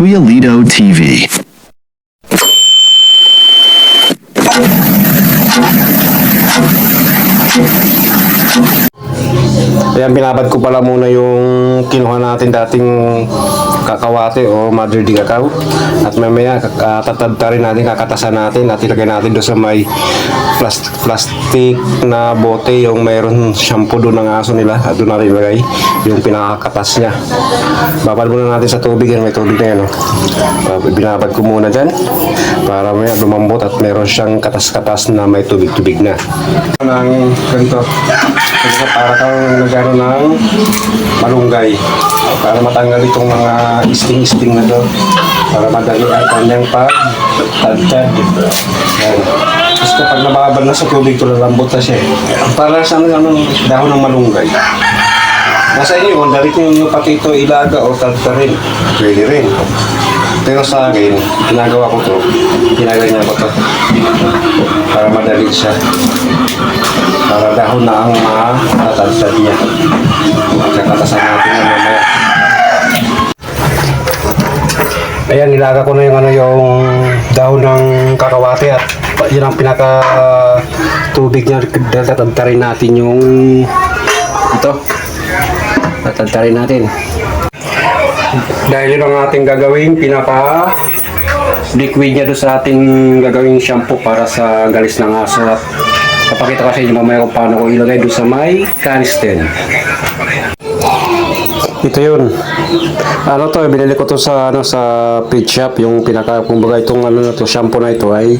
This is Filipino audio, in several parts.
Lido TV. Ayan, binabad ko pala muna yung kinuha natin dating kakawate o mother di cacao. At mamaya, uh, tatadta rin natin, kakatasan natin at ilagay natin doon sa may plas- plastic na bote yung mayroon shampoo doon ng aso nila at doon natin ilagay yung pinakakatas niya. Babad muna natin sa tubig yan, may tubig na yan. Oh. Uh, binabad ko muna dyan para mamaya lumambot at meron siyang katas-katas na may tubig-tubig na. Ng ganito. Kasi para kang nagano ng malunggay para matanggal itong mga isting-isting na to para madali ang kanyang pag-tadtad. Yan. Tapos kapag nababad na sa tubig, ito lalambot na siya. eh. Para sa ano, ano, dahon ng malunggay. Nasa inyo, kung dalit nyo pati ito ilaga o tadta rin. Pwede rin. Pero sa akin, ginagawa ko to, ginagawa ko to para madali siya. Para dahon na ang mga tatadtad niya. Kakatasan natin yan mamaya. Ayan, nilaga ko na yung ano yung dahon ng kakawate at yun ang pinaka tubig niya. Tatadtarin natin yung ito. Tatadtarin natin. Dahil yun ang ating gagawin, pinaka liquid niya doon sa ating gagawing shampoo para sa galis ng aso at papakita ko sa inyo mamaya kung paano ko ilagay doon sa may canister. Ito yun. Ano to, binili ko to sa ano sa pet shop, yung pinaka kumbaga itong ano na to, shampoo na ito ay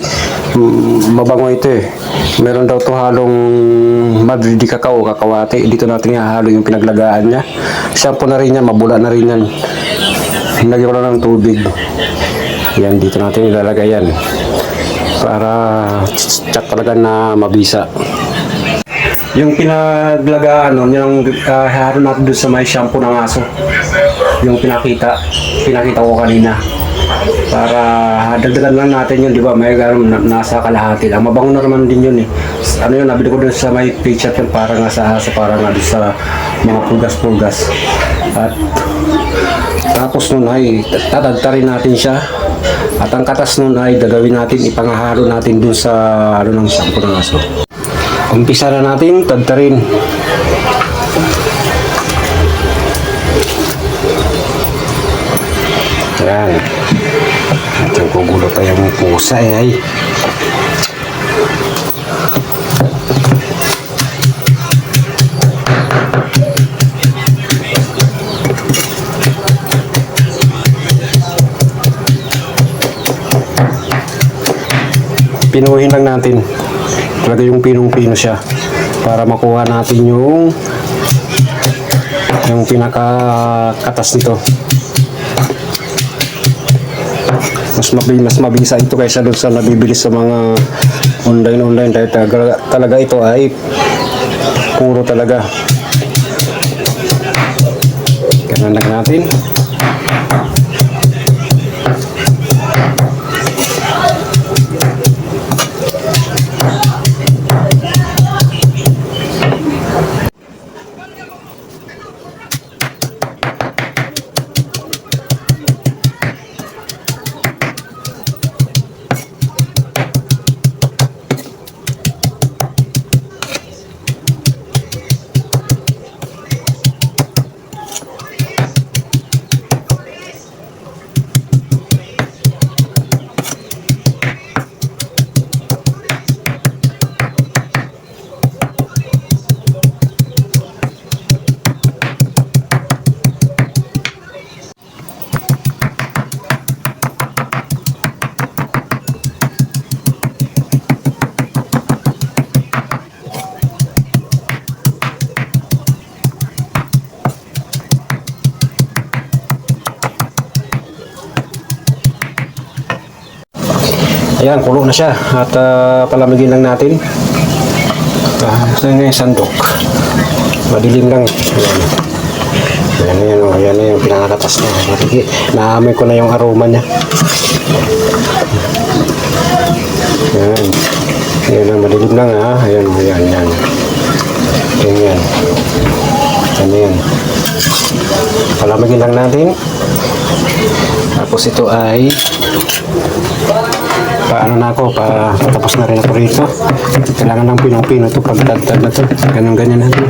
mm, mabango ito eh. Meron daw to halong Madrid kakao, kakawate. Dito natin hahalo yung pinaglagaan niya. Shampoo na rin yan, mabula na rin yan. Lagyan ko lang ng tubig. Yan, dito natin ilalagay yan. Para tsak talaga na mabisa. Yung pinaglagaan nun, yung uh, haro natin doon sa may shampoo ng aso. Yung pinakita, pinakita ko kanina. Para dagdagan lang natin yun, di ba? May gano'n na, nasa kalahati lang. Mabango na naman din yun eh. Ano yun, nabili ko doon sa may picture yun, para nga sa aso, para nga doon sa mga pulgas-pulgas. At tapos nun ay tatagtarin natin siya. At ang katas nun ay gagawin natin, ipangahalo natin dun sa ano ng shampoo ng aso. Umpisa na natin, tagtarin. Yan. At yung kugulo pa yung pusa eh ay. Pinuhin lang natin. Talaga yung pinong-pino siya. Para makuha natin yung yung pinaka-katas nito. Mas mabilis, mas mabisa ito kaysa doon sa nabibili sa mga online-online dahil talaga, talaga ito ay puro talaga. Lang natin. Ayan, kulo na siya. At ah, palamigin lang natin. Ah, saan nga yung sandok? Madilim lang. Ayan. Ayan na oh. ayan na yung pinakakatas na. Matigi. Naamoy ko na yung aroma niya. Ayan. Ayan lang, madilim lang ha. Ayan, ayan, ayan. Ayan, yan. Ano yan? Palamagin lang natin. Tapos ito ay paano na ako, pa, patapos na rin ako rito. Kailangan ng pinong-pino ito, pagdagdag na ito. Ganun-ganyan natin.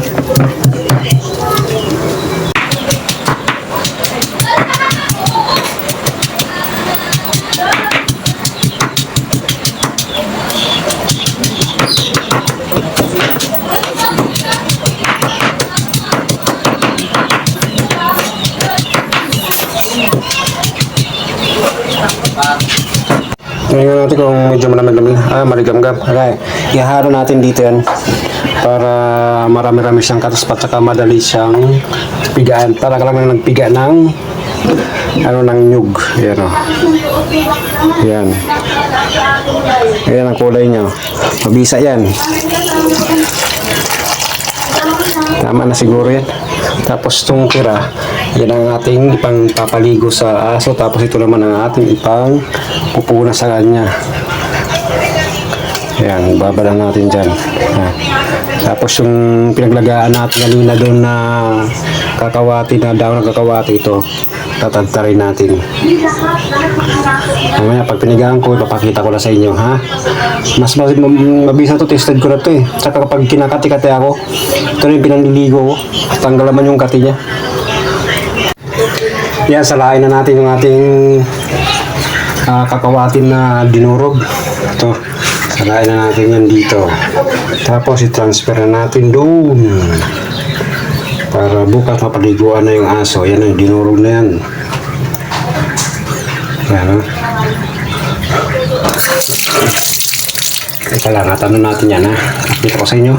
Tingnan natin kung medyo malamig-lamig. Ah, maligam-gam. Okay. Ihalo natin dito yan para marami-rami siyang katas at saka madali siyang pigaan. Para ka lang nagpiga ng ano ng nyug. Yan o. Yan. Yan ang kulay niya. Mabisa yan. Tama na siguro yan. Tapos itong tira, yan ang ating ipang papaligo sa aso. Tapos ito naman ang ating ipang pupuna sa kanya. Yan, babala natin dyan. Yan. Tapos yung pinaglagaan natin kanina doon na kakawati na daw ng kakawati ito, tatagtarin natin. Mamaya pag pinigaan ko, ipapakita ko na sa inyo, ha? Mas mabisa to, tested ko na to eh. Tsaka kapag kinakati-kati ako, ito na yung pinanliligo ko. Tanggal naman yung kati niya. Yan, salain na natin yung ating ah, kakawatin na dinurog. Ito, salain na natin yan dito. Tapos i-transfer na natin doon. Para bukas mapaliguan na yung aso. Yan ang dinurog na yan. Yan, oh. Teka lang, natanong natin yan ha. Dito ko sa inyo.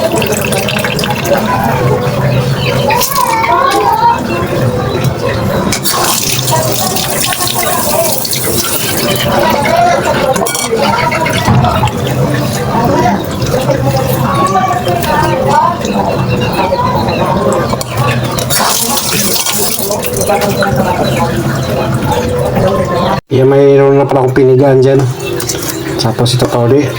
Yan, mayroon na pala akong pinigaan dyan. Tapos ito pa ulit.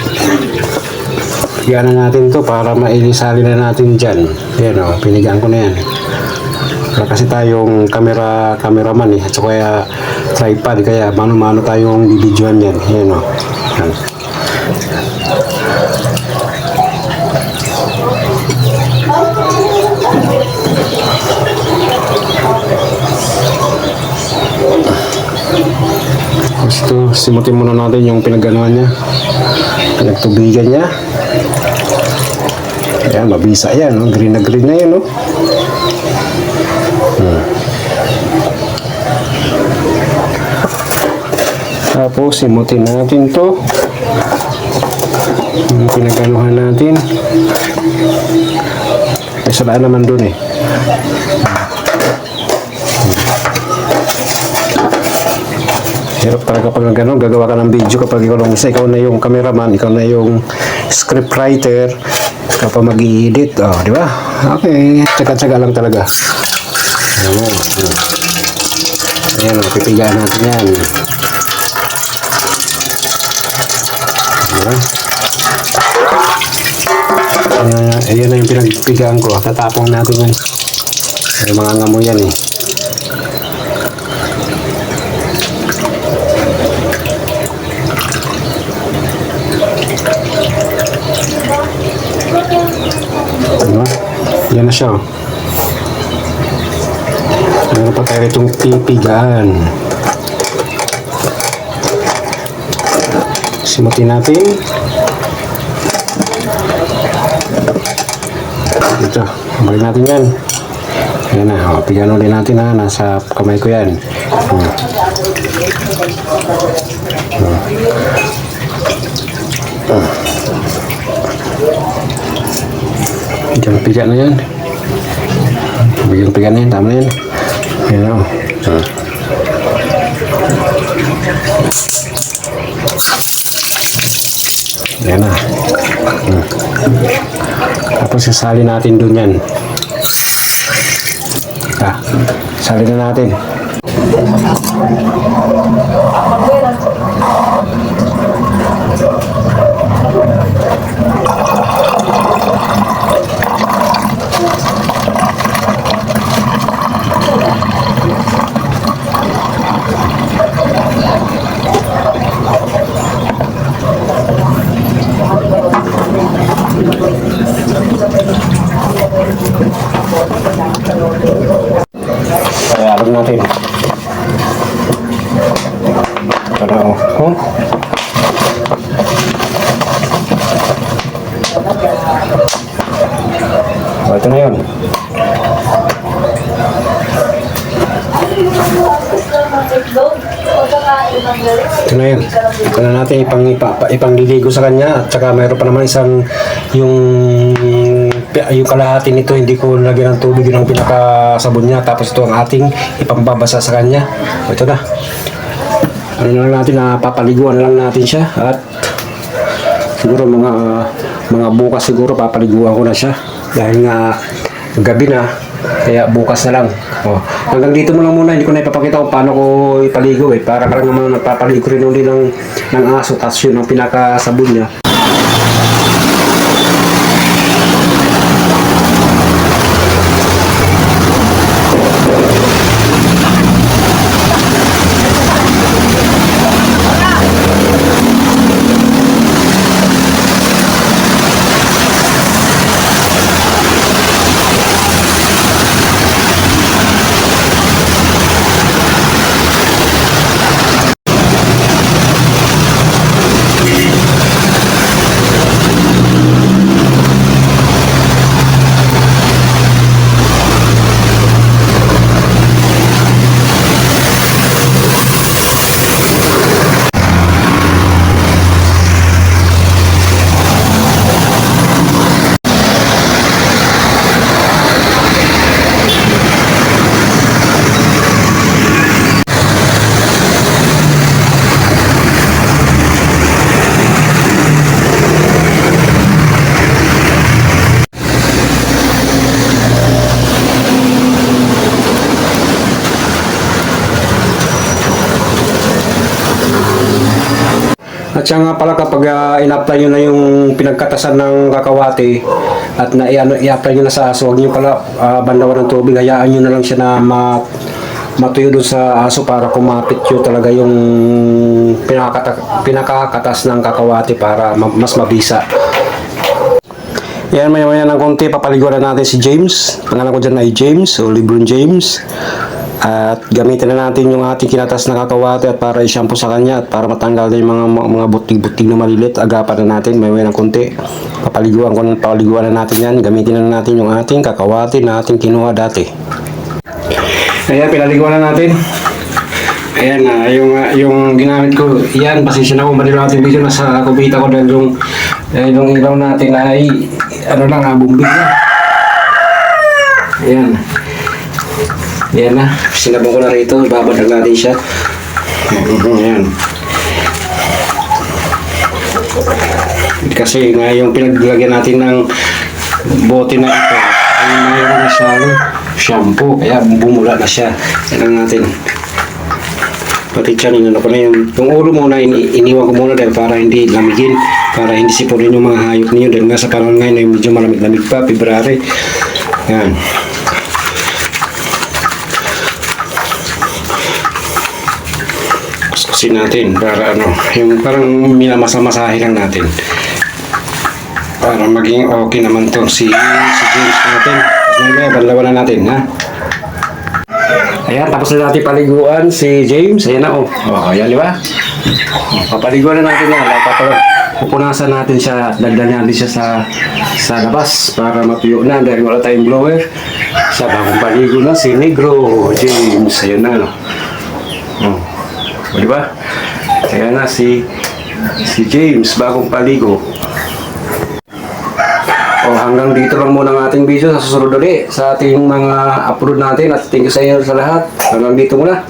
Pinigaan na natin to para mailisali na natin dyan. Yan o, pinigaan ko na yan. Wala kasi tayong camera, cameraman eh. At saka kaya tripod, kaya mano-mano tayong bibidyoan yan. Yan o. Yan. Tapos ito, simutin muna natin yung pinagganuhan niya. Pinagtubigan niya. Ayan, mabisa yan. No? Green na green na yan. No? Hmm. Tapos, simutin natin to. Yung pinagganuhan natin. May salaan naman dun eh. Hirap talaga pag gano'n, gagawa ka ng video kapag ikaw lang ikaw na yung cameraman, ikaw na yung scriptwriter, ikaw pa mag-i-edit, oh, di ba? Okay, tsaga-tsaga lang talaga. Ayan, ayan, pipigaan natin yan. Diba? Ayan, ayan na yung pinagpigaan ko, tatapong natin yan. Ay, mga ngamo yan eh. Diba? Yan na siya. oh. Meron pa tayo itong pipigaan. Simutin natin. Dito. Balik natin yan. Yan na. O, pigaan ulit natin ha. Nasa kamay ko yan. Hmm. Diyan piga na yan. Na yan. Tama na yan. Yan o. Hmm. Yan na. Hmm. Tapos sasali natin dun yan. Ah, sali na natin. Ito na yun. Ito na natin ipang, ipa, ipangliligo sa kanya at saka mayroon pa naman isang yung yung kalahati nito hindi ko lagyan ng tubig yun ang pinakasabon niya tapos ito ang ating ipambabasa sa kanya. Ito na. Ano na lang natin na papaliguan lang natin siya at siguro mga mga bukas siguro papaliguan ko na siya dahil nga gabi na. Kaya bukas na lang. Oh, hanggang dito mo lang muna. Hindi ko na ipapakita kung paano ko ipaligo eh. Para ka lang naman nagpapaligo rin uli ng, ng aso. Tapos yun ang pinakasabon niya At siya nga pala kapag uh, in-apply nyo na yung pinagkatasan ng kakawati at na i-apply nyo na sa aso, huwag nyo pala uh, bandawan ng tubig, hayaan nyo na lang siya na ma, matuyo doon sa aso para kumapit yun talaga yung pinakakata, pinakakatas ng kakawati para ma- mas mabisa. Yan, maya maya ng konti, papaliguan na natin si James. Pangalan ko dyan ay James, o Lebron James. At gamitin na natin yung ating kinatas na kakawate at para i-shampoo sa kanya at para matanggal na yung mga, mga, butig-butig na malilit. Agapan na natin, may ng konti. Papaliguan ko na, papaliguan na natin yan. Gamitin na natin yung ating kakawate na ating kinuha dati. Ayan, pinaliguan na natin. Ayan na, yung, ah, yung ginamit ko, yan, pasensya na kung mali natin video, nasa kubita ko dahil yung, dahil yung ilaw natin ay, ano lang, ah, bumbig na. Ayan. Ayan na, sinabong ko na rito, babadag natin siya. Ayan. Kasi nga yung pinaglagyan natin ng bote na ito, ay mayroon na siyang shampoo, kaya bumula na siya. Yan lang natin. Pati tiyan, inano ko na yung, yung ulo muna, ini, iniwan ko muna dahil para hindi lamigin, para hindi sipurin yung mga hayop ninyo dahil nga sa panahon ngayon ay medyo malamig-lamig pa, February. Yan. Kuskusin natin para ano, yung parang minamasa-masahe lang natin. Para maging okay naman to si, si James natin. Mamaya, banlawan na natin, ha? Ayan, tapos na natin paliguan si James. Ayan na, oh. Oh, ayan, di ba? Oh, papaliguan na natin yan. Papal pupunasan natin siya. Dagdagan natin siya sa sa labas para matuyo na dahil wala tayong blower. Sa bagong paligo na si Negro James. Ayan na, no? Oh. O, di ba? Ayan na si si James, bagong paligo. O hanggang dito lang muna ang ating video sa susunod ulit sa ating mga upload natin at thank you sa inyo sa lahat. Hanggang dito muna.